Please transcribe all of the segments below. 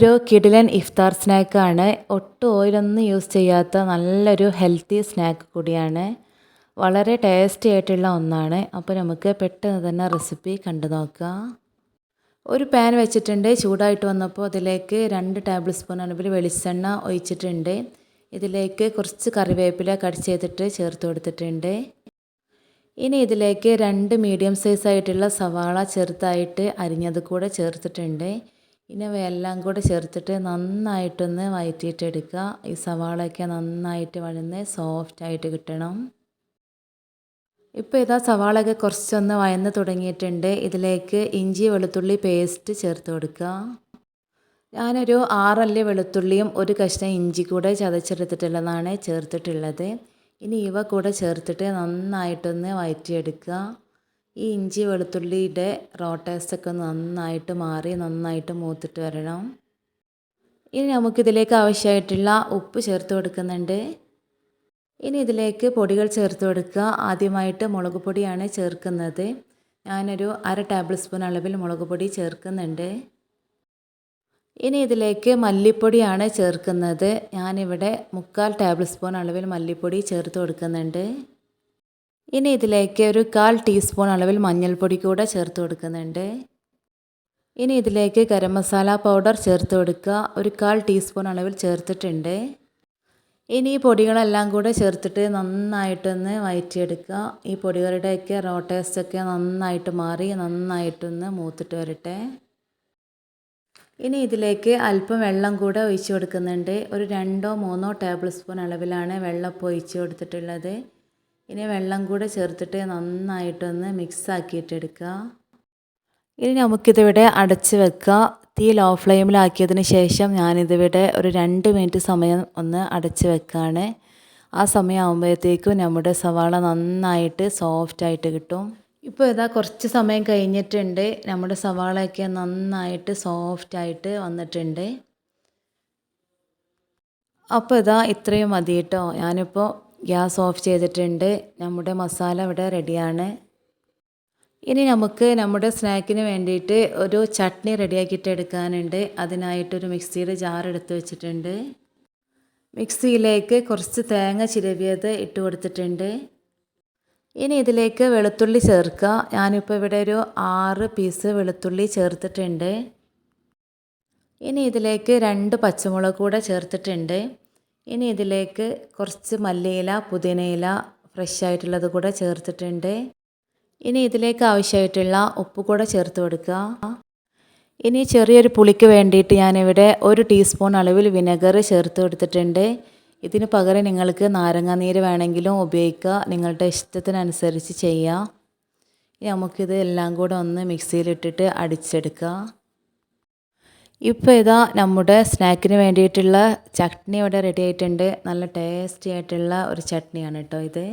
നല്ലൊരു കിടിലൻ ഇഫ്താർ സ്നാക്കാണ് ഒട്ടും ഓയിലൊന്നും യൂസ് ചെയ്യാത്ത നല്ലൊരു ഹെൽത്തി സ്നാക്ക് കൂടിയാണ്. വളരെ ടേസ്റ്റി ആയിട്ടുള്ള ഒന്നാണ്. അപ്പോൾ നമുക്ക് പെട്ടെന്ന് തന്നെ റെസിപ്പി കണ്ടു നോക്കാം. ഒരു പാൻ വെച്ചിട്ടുണ്ട്. ചൂടായിട്ട് വന്നപ്പോൾ അതിലേക്ക് രണ്ട് ടേബിൾ സ്പൂൺ അളവിൽ വെളിച്ചെണ്ണ ഒഴിച്ചിട്ടുണ്ട്. ഇതിലേക്ക് കുറച്ച് കറിവേപ്പില കട്ട് ചെയ്തിട്ട് ചേർത്ത് കൊടുത്തിട്ടുണ്ട്. ഇനി ഇതിലേക്ക് രണ്ട് മീഡിയം സൈസ് ആയിട്ടുള്ള സവാള ചെറുതായിട്ട് അരിഞ്ഞത് കൂടെ ചേർത്തിട്ടുണ്ട്. ഇനി അവയെല്ലാം കൂടെ ചേർത്തിട്ട് നന്നായിട്ടൊന്ന് വഴറ്റിയിട്ടെടുക്കുക ഈ സവാളയൊക്കെ നന്നായിട്ട് വഴന്ന് സോഫ്റ്റായിട്ട് കിട്ടണം. ഇപ്പോൾ ഇതാ സവാളയൊക്കെ കുറച്ചൊന്ന് വയന്ന് തുടങ്ങിയിട്ടുണ്ട്. ഇതിലേക്ക് ഇഞ്ചി വെളുത്തുള്ളി പേസ്റ്റ് ചേർത്ത് കൊടുക്കുക. ഞാനൊരു ആറല്ലി വെളുത്തുള്ളിയും ഒരു കഷ്ണം ഇഞ്ചി കൂടെ ചതച്ചെടുത്തിട്ടുള്ളതാണ് ചേർത്തിട്ടുള്ളത്. ഇനി ഇവ കൂടെ ചേർത്തിട്ട് നന്നായിട്ടൊന്ന് വഴറ്റിയെടുക്കുക ഈ ഇഞ്ചി വെളുത്തുള്ളിയുടെ റോ ഒന്ന് നന്നായിട്ട് മാറി നന്നായിട്ട് മൂത്തിട്ട് വരണം. ഇനി നമുക്കിതിലേക്ക് ആവശ്യമായിട്ടുള്ള ഉപ്പ് ചേർത്ത് കൊടുക്കുന്നുണ്ട്. ഇനി ഇതിലേക്ക് പൊടികൾ ചേർത്ത് കൊടുക്കുക. ആദ്യമായിട്ട് മുളക് പൊടിയാണ് ചേർക്കുന്നത്. ഞാനൊരു അര ടേബിൾ സ്പൂൺ അളവിൽ മുളക് പൊടി ചേർക്കുന്നുണ്ട്. ഇനി ഇതിലേക്ക് മല്ലിപ്പൊടിയാണ് ചേർക്കുന്നത്. ഞാനിവിടെ മുക്കാൽ ടേബിൾ സ്പൂൺ അളവിൽ മല്ലിപ്പൊടി ചേർത്ത് കൊടുക്കുന്നുണ്ട്. ഇനി ഇതിലേക്ക് ഒരു കാൽ ടീസ്പൂൺ അളവിൽ മഞ്ഞൾപ്പൊടി കൂടെ ചേർത്ത് കൊടുക്കുന്നുണ്ട്. ഇനി ഇതിലേക്ക് ഗരം മസാല പൗഡർ ചേർത്ത് കൊടുക്കുക. ഒരു കാൽ ടീസ്പൂൺ അളവിൽ ചേർത്തിട്ടുണ്ട്. ഇനി ഈ പൊടികളെല്ലാം കൂടെ ചേർത്തിട്ട് നന്നായിട്ടൊന്ന് വയറ്റിയെടുക്കുക. ഈ പൊടികളുടെയൊക്കെ റോ ടേസ്റ്റൊക്കെ നന്നായിട്ട് മാറി നന്നായിട്ടൊന്ന് മൂത്തിട്ട് വരട്ടെ. ഇനി ഇതിലേക്ക് അല്പം വെള്ളം കൂടെ ഒഴിച്ച് കൊടുക്കുന്നുണ്ട്. ഒരു രണ്ടോ മൂന്നോ ടേബിൾ സ്പൂൺ അളവിലാണ് വെള്ളം ഒഴിച്ചു കൊടുത്തിട്ടുള്ളത്. ഇനി വെള്ളം കൂടെ ചേർത്തിട്ട് നന്നായിട്ടൊന്ന് മിക്സ് ആക്കിയിട്ടെടുക്കുക ഇനി നമുക്കിതിവിടെ അടച്ച് വെക്കുക തീ ലോ ഫ്ലെയിമിലാക്കിയതിന് ശേഷം ഞാനിതിവിടെ ഒരു രണ്ട് മിനിറ്റ് സമയം ഒന്ന് അടച്ച് വെക്കുകയാണ് ആ സമയമാകുമ്പോഴത്തേക്കും നമ്മുടെ സവാള നന്നായിട്ട് സോഫ്റ്റായിട്ട് കിട്ടും. ഇപ്പോൾ ഇതാ കുറച്ച് സമയം കഴിഞ്ഞിട്ടുണ്ട്. നമ്മുടെ സവാളയൊക്കെ നന്നായിട്ട് സോഫ്റ്റായിട്ട് വന്നിട്ടുണ്ട്. അപ്പോൾ ഇതാ ഇത്രയും മതി കേട്ടോ ഞാനിപ്പോൾ ഗ്യാസ് ഓഫ് ചെയ്തിട്ടുണ്ട്. നമ്മുടെ മസാല ഇവിടെ റെഡിയാണ്. ഇനി നമുക്ക് നമ്മുടെ സ്നാക്കിന് വേണ്ടിയിട്ട് ഒരു ചട്നി റെഡിയാക്കിയിട്ട് എടുക്കാനുണ്ട്. അതിനായിട്ടൊരു മിക്സിയുടെ ജാർ എടുത്തു വെച്ചിട്ടുണ്ട്. മിക്സിയിലേക്ക് കുറച്ച് തേങ്ങ ചിരവിയത് ഇട്ട് കൊടുത്തിട്ടുണ്ട്. ഇനി ഇതിലേക്ക് വെളുത്തുള്ളി ചേർക്കുക. ഞാനിപ്പോൾ ഇവിടെ ഒരു ആറ് പീസ് വെളുത്തുള്ളി ചേർത്തിട്ടുണ്ട്. ഇനി ഇതിലേക്ക് രണ്ട് പച്ചമുളക് കൂടെ ചേർത്തിട്ടുണ്ട്. ഇനി ഇതിലേക്ക് കുറച്ച് മല്ലിയില പുതിനയില ഫ്രഷ് ആയിട്ടുള്ളത് കൂടെ ചേർത്തിട്ടുണ്ട്. ഇനി ഇതിലേക്ക് ആവശ്യമായിട്ടുള്ള ഉപ്പ് കൂടെ ചേർത്ത് കൊടുക്കുക. ഇനി ചെറിയൊരു പുളിക്ക് വേണ്ടിയിട്ട് ഞാനിവിടെ ഒരു ടീസ്പൂൺ അളവിൽ വിനെഗർ ചേർത്ത് കൊടുത്തിട്ടുണ്ട്. ഇതിന് പകരം നിങ്ങൾക്ക് നാരങ്ങാനീര് വേണമെങ്കിലും ഉപയോഗിക്കുക. നിങ്ങളുടെ ഇഷ്ടത്തിനനുസരിച്ച് ചെയ്യുക. നമുക്കിത് എല്ലാം കൂടെ ഒന്ന് മിക്സിയിലിട്ടിട്ട് അടിച്ചെടുക്കുക. ഇപ്പോൾ ഇതാ നമ്മുടെ സ്നാക്കിന് വേണ്ടിയിട്ടുള്ള ചട്നി ഇവിടെ റെഡി ആയിട്ടുണ്ട്. നല്ല ടേസ്റ്റി ആയിട്ടുള്ള ഒരു ചട്നിയാണ് കേട്ടോ ഇത്.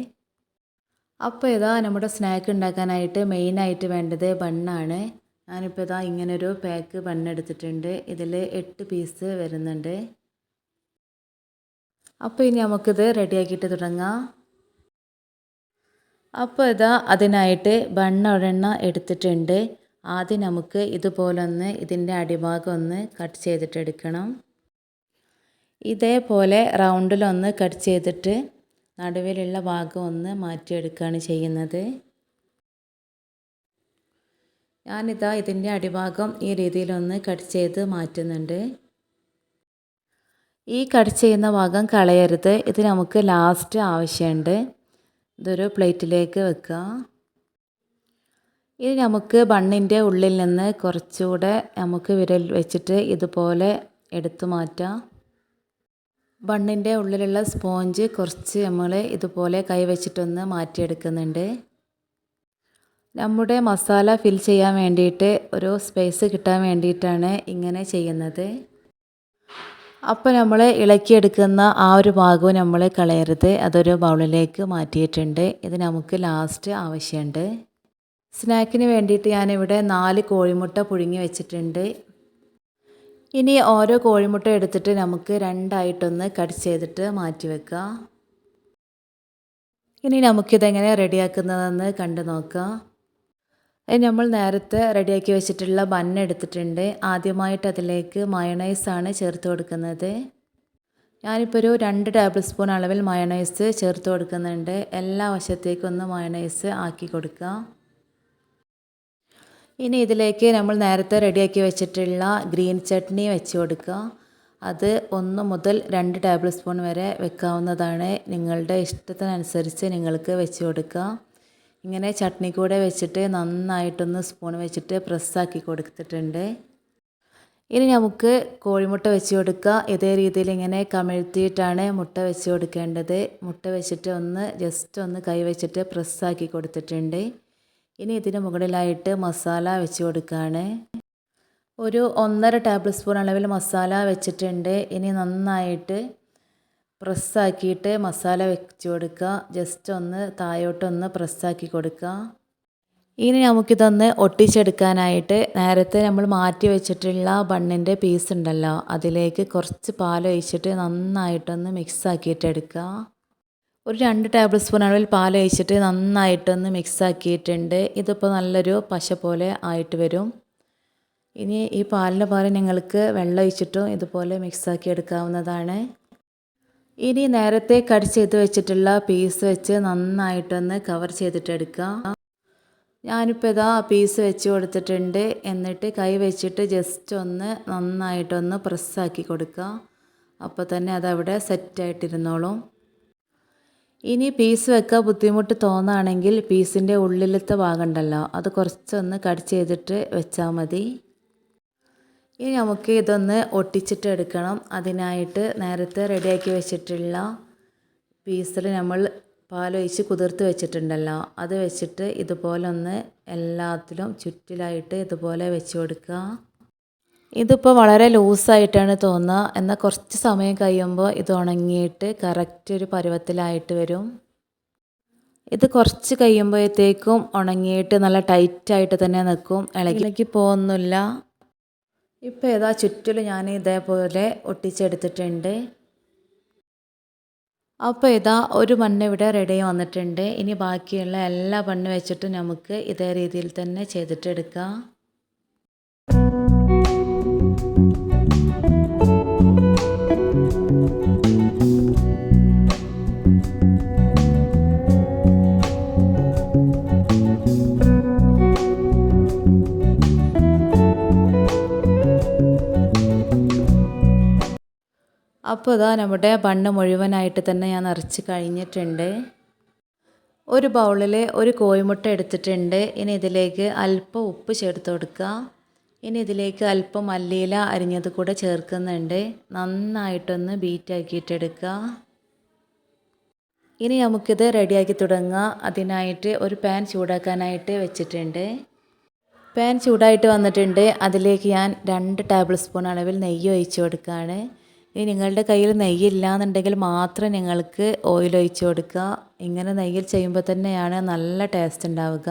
അപ്പോൾ ഇതാ നമ്മുടെ സ്നാക്ക് ഉണ്ടാക്കാനായിട്ട് മെയിനായിട്ട് വേണ്ടത് ബണ്ണാണ്. ഞാനിപ്പോൾ ഇതാ ഇങ്ങനൊരു പാക്ക് ബണ്ണെടുത്തിട്ടുണ്ട്. ഇതിൽ എട്ട് പീസ് വരുന്നുണ്ട്. അപ്പോൾ ഇനി നമുക്കിത് റെഡിയാക്കിയിട്ട് തുടങ്ങാം. അപ്പോൾ ഇതാ അതിനായിട്ട് ബണ്ണ ഒരെണ്ണ എടുത്തിട്ടുണ്ട്. ആദ്യം നമുക്ക് ഇതുപോലൊന്ന് ഇതിന്റെ അടിഭാഗം ഒന്ന് കട്ട് ചെയ്തിട്ടെടുക്കണം. ഇതേപോലെ റൗണ്ടിലൊന്ന് കട്ട് ചെയ്തിട്ട് നടുവിലുള്ള ഭാഗം ഒന്ന് മാറ്റിയെടുക്കുകയാണ് ചെയ്യുന്നത്. ഞാനിതാ ഇതിന്റെ അടിഭാഗം ഈ രീതിയിലൊന്ന് കട്ട് ചെയ്ത് മാറ്റുന്നുണ്ട്. ഈ കട്ട് ചെയ്യുന്ന ഭാഗം കളയരുത്. ഇത് നമുക്ക് ലാസ്റ്റ് ആവശ്യമുണ്ട്. ഇതൊരു പ്ലേറ്റിലേക്ക് വെക്കുക. ഇനി നമുക്ക് ബണ്ണിന്റെ ഉള്ളിൽ നിന്ന് കുറച്ചുകൂടെ നമുക്ക് വിരൽ വെച്ചിട്ട് ഇതുപോലെ എടുത്തു മാറ്റാം. ബണ്ണിന്റെ ഉള്ളിലുള്ള സ്പോഞ്ച് കുറച്ച് നമ്മൾ ഇതുപോലെ കൈ വെച്ചിട്ടൊന്ന് മാറ്റിയെടുക്കുന്നുണ്ട്. നമ്മുടെ മസാല ഫിൽ ചെയ്യാൻ വേണ്ടിയിട്ട് ഒരു സ്പേസ് കിട്ടാൻ വേണ്ടിയിട്ടാണ് ഇങ്ങനെ ചെയ്യുന്നത്. അപ്പോൾ നമ്മൾ ഇളക്കിയെടുക്കുന്ന ആ ഒരു ഭാഗവും നമ്മൾ കളയരുത്. അതൊരു ബൗളിലേക്ക് മാറ്റിയിട്ടുണ്ട്. ഇത് നമുക്ക് ലാസ്റ്റ് ആവശ്യമുണ്ട്. സ്നാക്കിന് വേണ്ടിയിട്ട് ഞാനിവിടെ നാല് കോഴിമുട്ട പുഴുങ്ങി വെച്ചിട്ടുണ്ട്. ഇനി ഓരോ കോഴിമുട്ട എടുത്തിട്ട് നമുക്ക് രണ്ടായിട്ടൊന്ന് കട്ട് ചെയ്തിട്ട് മാറ്റി വെക്കാം. ഇനി നമുക്കിതെങ്ങനെ റെഡിയാക്കുന്നതെന്ന് കണ്ടു നോക്കാം. നമ്മൾ നേരത്തെ റെഡിയാക്കി വെച്ചിട്ടുള്ള ബൺ എടുത്തിട്ടുണ്ട്. ആദ്യമായിട്ട് അതിലേക്ക് മയണൈസാണ് ചേർത്ത് കൊടുക്കുന്നത്. ഞാനിപ്പോൾ ഒരു രണ്ട് ടേബിൾ സ്പൂൺ അളവിൽ മയണൈസ് ചേർത്ത് കൊടുക്കുന്നുണ്ട്. എല്ലാ വശത്തേക്കും ഒന്ന് മയണൈസ് ആക്കി കൊടുക്കുക ഇനി ഇതിലേക്ക് നമ്മൾ നേരത്തെ റെഡിയാക്കി വെച്ചിട്ടുള്ള ഗ്രീൻ ചട്നി വെച്ച് കൊടുക്കുക. അത് ഒന്ന് മുതൽ രണ്ട് ടേബിൾ സ്പൂൺ വരെ വെക്കാവുന്നതാണ് നിങ്ങളുടെ ഇഷ്ടത്തിനനുസരിച്ച് നിങ്ങൾക്ക് വെച്ച് കൊടുക്കുക. ഇങ്ങനെ ചട്നി കൂടെ വെച്ചിട്ട് നന്നായിട്ടൊന്ന് സ്പൂൺ വെച്ചിട്ട് പ്രസ്സാക്കി കൊടുത്തിട്ടുണ്ട്. ഇനി നമുക്ക് കോഴിമുട്ട വെച്ച് കൊടുക്കുക. ഇതേ രീതിയിൽ ഇങ്ങനെ കമിഴ്ത്തിയിട്ടാണ് മുട്ട വെച്ച് കൊടുക്കേണ്ടത്. മുട്ട വെച്ചിട്ട് ഒന്ന് ജസ്റ്റ് ഒന്ന് കൈ വെച്ചിട്ട് പ്രസ്സാക്കി കൊടുത്തിട്ടുണ്ട്. ഇനി ഇതിന് മുകളിലായിട്ട് മസാല വെച്ച് കൊടുക്കുകയാണ് ഒരു ഒന്നര ടേബിൾ സ്പൂൺ അളവിൽ മസാല വെച്ചിട്ടുണ്ട്. ഇനി നന്നായിട്ട് പ്രസ്സാക്കിയിട്ട് മസാല വെച്ച് കൊടുക്കുക. ജസ്റ്റ് ഒന്ന് താഴോട്ടൊന്ന് പ്രസ്സാക്കി കൊടുക്കുക. ഇനി നമുക്കിതൊന്ന് ഒട്ടിച്ചെടുക്കാനായിട്ട് നേരത്തെ നമ്മൾ മാറ്റി വെച്ചിട്ടുള്ള ബണ്ണിന്റെ പീസ് ഉണ്ടല്ലോ അതിലേക്ക് കുറച്ച് പാലൊഴിച്ചിട്ട് നന്നായിട്ടൊന്ന് മിക്സ് ആക്കിയിട്ട് എടുക്കുക. ഒരു രണ്ട് ടേബിൾ സ്പൂൺ അളവിൽ പാൽ ഒഴിച്ചിട്ട് നന്നായിട്ടൊന്ന് മിക്സ് ആക്കിയിട്ടുണ്ട്. ഇതിപ്പോൾ നല്ലൊരു പശ പോലെ ആയിട്ട് വരും. ഇനി ഈ പാലിന് പകരം നിങ്ങൾക്ക് വെള്ളം ഒഴിച്ചിട്ടും ഇതുപോലെ മിക്സ് ആക്കി എടുക്കാവുന്നതാണ്. ഇനി നേരത്തെ കട്ട് ചെയ്ത് വെച്ചിട്ടുള്ള പീസ് വെച്ച് നന്നായിട്ടൊന്ന് കവർ ചെയ്തിട്ട് എടുക്കുക. ഞാനിപ്പോൾ ഇതാ പീസ് വെച്ച് കൊടുത്തിട്ടുണ്ട്. എന്നിട്ട് കൈ വെച്ചിട്ട് ജസ്റ്റ് ഒന്ന് നന്നായിട്ടൊന്ന് പ്രസ്സാക്കി കൊടുക്കുക. അപ്പോൾ തന്നെ അതവിടെ സെറ്റായിട്ടിരുന്നോളും ഇനി പീസ് വെക്കാൻ ബുദ്ധിമുട്ട് തോന്നുകയാണെങ്കിൽ പീസിന്റെ ഉള്ളിലത്തെ ഭാഗം ഉണ്ടല്ലോ അത് കുറച്ചൊന്ന് കട്ട് ചെയ്തിട്ട് വെച്ചാൽ മതി. ഇനി നമുക്ക് ഇതൊന്ന് ഒട്ടിച്ചിട്ട് എടുക്കണം. അതിനായിട്ട് നേരത്തെ റെഡിയാക്കി വെച്ചിട്ടുള്ള പീസിൽ നമ്മൾ പാലൊഴിച്ച് കുതിർത്ത് വെച്ചിട്ടുണ്ടല്ലോ. അത് വെച്ചിട്ട് ഇതുപോലെ ഒന്ന് എല്ലാത്തിലും ചുറ്റിലായിട്ട് ഇതുപോലെ വെച്ച് കൊടുക്കുക. ഇതിപ്പോൾ വളരെ ലൂസായിട്ടാണ് തോന്നുക. എന്നാൽ കുറച്ച് സമയം കഴിയുമ്പോൾ ഇത് ഉണങ്ങിയിട്ട് കറക്റ്റ് ഒരു പരുവത്തിലായിട്ട് വരും. ഇത് കുറച്ച് കഴിയുമ്പോഴത്തേക്കും ഉണങ്ങിയിട്ട് നല്ല ടൈറ്റായിട്ട് തന്നെ നിൽക്കും. ഇളകിലേക്ക് പോകുന്നില്ല. ഇപ്പോൾ ഏതാ ചുറ്റിലും ഞാൻ ഇതേപോലെ ഒട്ടിച്ചെടുത്തിട്ടുണ്ട്. അപ്പോൾ ഇതാ ഒരു മണ്ണ് ഇവിടെ റെഡി വന്നിട്ടുണ്ട്. ഇനി ബാക്കിയുള്ള എല്ലാ മണ്ണ് വെച്ചിട്ട് നമുക്ക് ഇതേ രീതിയിൽ തന്നെ ചെയ്തിട്ടെടുക്കാം. അപ്പോൾ ഇതാ നമ്മുടെ ബണ്ണ് മുഴുവനായിട്ട് തന്നെ ഞാൻ നിറച്ച് കഴിഞ്ഞിട്ടുണ്ട്. ഒരു ബൗളിൽ ഒരു കോഴിമുട്ട എടുത്തിട്ടുണ്ട്. ഇനി ഇതിലേക്ക് അല്പം ഉപ്പ് ചേർത്ത് കൊടുക്കുക. ഇനി ഇതിലേക്ക് അല്പം മല്ലിയില അരിഞ്ഞത് കൂടെ ചേർക്കുന്നുണ്ട്. നന്നായിട്ടൊന്ന് ബീറ്റാക്കിയിട്ടെടുക്കുക ഇനി നമുക്കിത് റെഡിയാക്കി തുടങ്ങുക അതിനായിട്ട് ഒരു പാൻ ചൂടാക്കാനായിട്ട് വെച്ചിട്ടുണ്ട്. പാൻ ചൂടായിട്ട് വന്നിട്ടുണ്ട്. അതിലേക്ക് ഞാൻ രണ്ട് ടേബിൾ സ്പൂൺ അളവിൽ നെയ്യ് ഒഴിച്ച് കൊടുക്കുകയാണ്. ഇനി നിങ്ങളുടെ കയ്യിൽ നെയ്യില്ല എന്നുണ്ടെങ്കിൽ മാത്രം നിങ്ങൾക്ക് ഓയിൽ ഒഴിച്ച് കൊടുക്കുക. ഇങ്ങനെ നെയ്യിൽ ചെയ്യുമ്പോൾ തന്നെയാണ് നല്ല ടേസ്റ്റ് ഉണ്ടാവുക.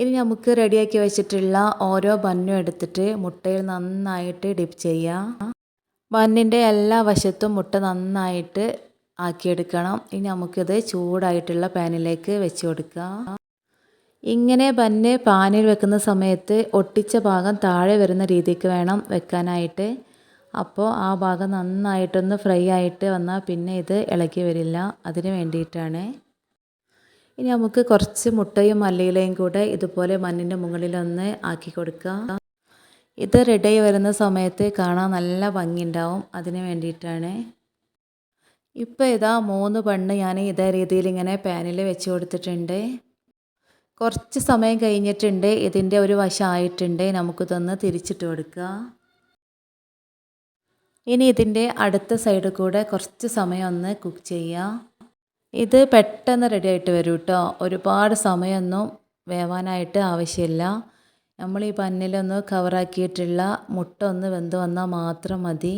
ഇനി നമുക്ക് റെഡിയാക്കി വെച്ചിട്ടുള്ള ഓരോ ബന്നും എടുത്തിട്ട് മുട്ടയിൽ നന്നായിട്ട് ഡിപ്പ് ചെയ്യുക. ബന്നിന്റെ എല്ലാ വശത്തും മുട്ട നന്നായിട്ട് ആക്കിയെടുക്കണം. ഇനി നമുക്കിത് ചൂടായിട്ടുള്ള പാനിലേക്ക് വെച്ച് കൊടുക്കുക. ഇങ്ങനെ ബന്ന് പാനിൽ വെക്കുന്ന സമയത്ത് ഒട്ടിച്ച ഭാഗം താഴെ വരുന്ന രീതിക്ക് വേണം വെക്കാനായിട്ട്. അപ്പോൾ ആ ഭാഗം നന്നായിട്ടൊന്ന് ഫ്രൈ ആയിട്ട് വന്നാൽ പിന്നെ ഇത് ഇളക്കി വരില്ല. അതിന് വേണ്ടിയിട്ടാണ്. ഇനി നമുക്ക് കുറച്ച് മുട്ടയും മല്ലിയിലയും കൂടെ ഇതുപോലെ മണ്ണിന്റെ മുകളിലൊന്ന് ആക്കി കൊടുക്കുക ഇത് റെഡി വരുന്ന സമയത്ത് കാണാൻ നല്ല ഭംഗിയുണ്ടാവും. അതിന് വേണ്ടിയിട്ടാണ്. ഇപ്പോൾ ഇതാ മൂന്ന് പണ്ണ് ഞാൻ ഇതേ രീതിയിൽ ഇങ്ങനെ പാനിൽ വെച്ച് കൊടുത്തിട്ടുണ്ട്. കുറച്ച് സമയം കഴിഞ്ഞിട്ടുണ്ട്. ഇതിന്റെ ഒരു വശമായിട്ടുണ്ട് നമുക്കിതൊന്ന് തിരിച്ചിട്ട് കൊടുക്കുക ഇനി ഇതിന്റെ അടുത്ത സൈഡ് കൂടെ കുറച്ച് സമയം ഒന്ന് കുക്ക് ചെയ്യുക ഇത് പെട്ടെന്ന് റെഡി ആയിട്ട് വരും കേട്ടോ ഒരുപാട് സമയമൊന്നും വേവാനായിട്ട് ആവശ്യമില്ല. നമ്മൾ ഈ പന്നിലൊന്ന് കവറാക്കിയിട്ടുള്ള മുട്ട ഒന്ന് വെന്ത് വന്നാൽ മാത്രം മതി.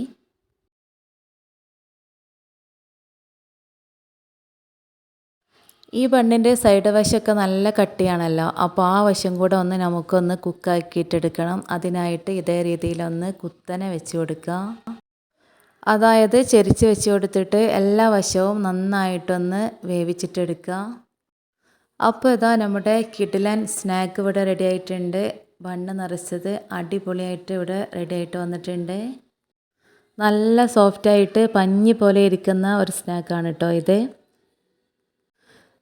ഈ ബണ്ണിന്റെ സൈഡ് വശമൊക്കെ നല്ല കട്ടിയാണല്ലോ. അപ്പോൾ ആ വശം കൂടെ ഒന്ന് നമുക്കൊന്ന് കുക്കാക്കിയിട്ടെടുക്കണം അതിനായിട്ട് ഇതേ രീതിയിലൊന്ന് കുത്തനെ വെച്ച് കൊടുക്കുക അതായത് ചെരിച്ച് വെച്ച് കൊടുത്തിട്ട് എല്ലാ വശവും നന്നായിട്ടൊന്ന് വേവിച്ചിട്ടെടുക്കുക. അപ്പോൾ ഇതാ നമ്മുടെ കിടിലൻ സ്നാക്ക് ഇവിടെ റെഡി ആയിട്ടുണ്ട്. ബണ്ണ് നിറച്ചത് അടിപൊളിയായിട്ട് ഇവിടെ റെഡി ആയിട്ട് വന്നിട്ടുണ്ട്. നല്ല സോഫ്റ്റായിട്ട് പഞ്ഞി പോലെ ഇരിക്കുന്ന ഒരു സ്നാക്കാണ് കേട്ടോ ഇത്.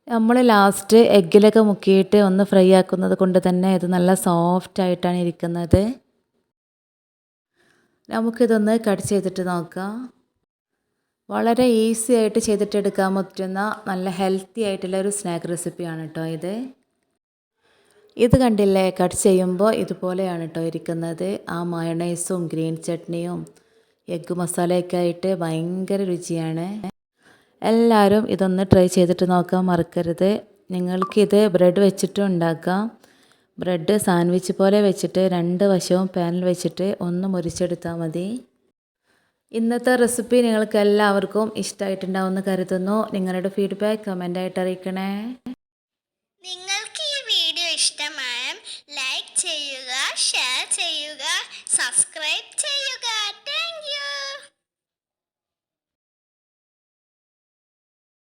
നമ്മൾ ലാസ്റ്റ് എഗ്ഗിലൊക്കെ മുക്കിയിട്ട് ഒന്ന് ഫ്രൈ ആക്കുന്നത് കൊണ്ട് തന്നെ ഇത് നല്ല സോഫ്റ്റായിട്ടാണ് ഇരിക്കുന്നത്. നമുക്കിതൊന്ന് കട്ട് ചെയ്തിട്ട് നോക്കാം. വളരെ ഈസി ആയിട്ട് ചെയ്തിട്ടെടുക്കാൻ പറ്റുന്ന നല്ല ഹെൽത്തി ആയിട്ടുള്ള ഒരു സ്നാക്ക് റെസിപ്പിയാണ് കേട്ടോ ഇത്. ഇത് കണ്ടില്ലേ? കട്ട് ചെയ്യുമ്പോൾ ഇതുപോലെയാണ് കേട്ടോ ഇരിക്കുന്നത്. ആ മയണൈസും ഗ്രീൻ ചട്നിയും എഗ്ഗ് മസാലയൊക്കെ ആയിട്ട് ഭയങ്കര രുചിയാണ്. എല്ലാവരും ഇതൊന്ന് ട്രൈ ചെയ്തിട്ട് നോക്കാൻ മറക്കരുത്. നിങ്ങൾക്കിത് ബ്രെഡ് വെച്ചിട്ടും ഉണ്ടാക്കാം. ബ്രെഡ് സാൻഡ്വിച്ച് പോലെ വെച്ചിട്ട് രണ്ട് വശവും പാനിൽ വെച്ചിട്ട് ഒന്ന് മുറിച്ചെടുത്താൽ മതി. ഇന്നത്തെ റെസിപ്പി നിങ്ങൾക്ക് എല്ലാവർക്കും ഇഷ്ടമായിട്ടുണ്ടാവുമെന്ന് കരുതുന്നു. നിങ്ങളുടെ ഫീഡ്ബാക്ക് കമന്റായിട്ട് അറിയിക്കണേ.